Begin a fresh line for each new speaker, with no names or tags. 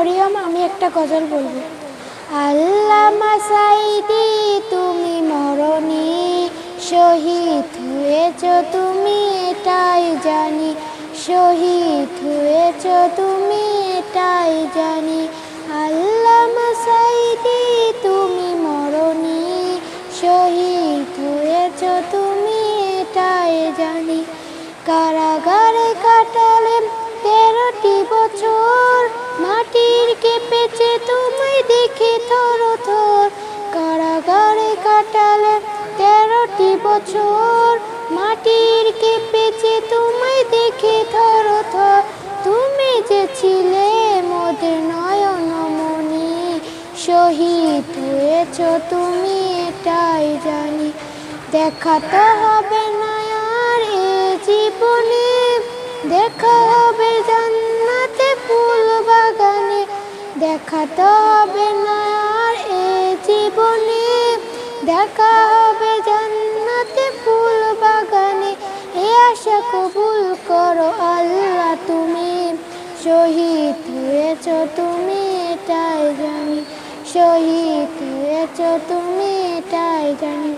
মরিয়ম, আমি একটা গজল বলব। আল্লাহ মাসাইদি তুমি মরণি, শহীদ হয়েছ তুমি, এটাই জানি। শহীদ হয়েছ তুমি, এটাই জানি। আল্লাহ মাসাইদি তুমি মরণি, শহীদ হয়েছ তুমি, এটাই জানি। কারাগারে কাটালেন দেখে থর থর কারাগারে কাটালেন তেরোটি বছর। মাটির কেঁপেছে তুমি দেখে থর থর তুমি যে ছিলে মোদের নয়নমণি শহীদ হয়েছ, তুমি এটাই জানি। দেখা তো হবে না আর এ জীবনে, দেখা দেখা তো হবে আর এ জীবনে। দেখা হবে জান্নাতে ফুল বাগানে। এ আশা কবুল করো আল্লাহ তুমি। শহীদ হয়েছ তুমি, এটাই জানি। শহীদ হয়েছ তুমি, এটাই জানি।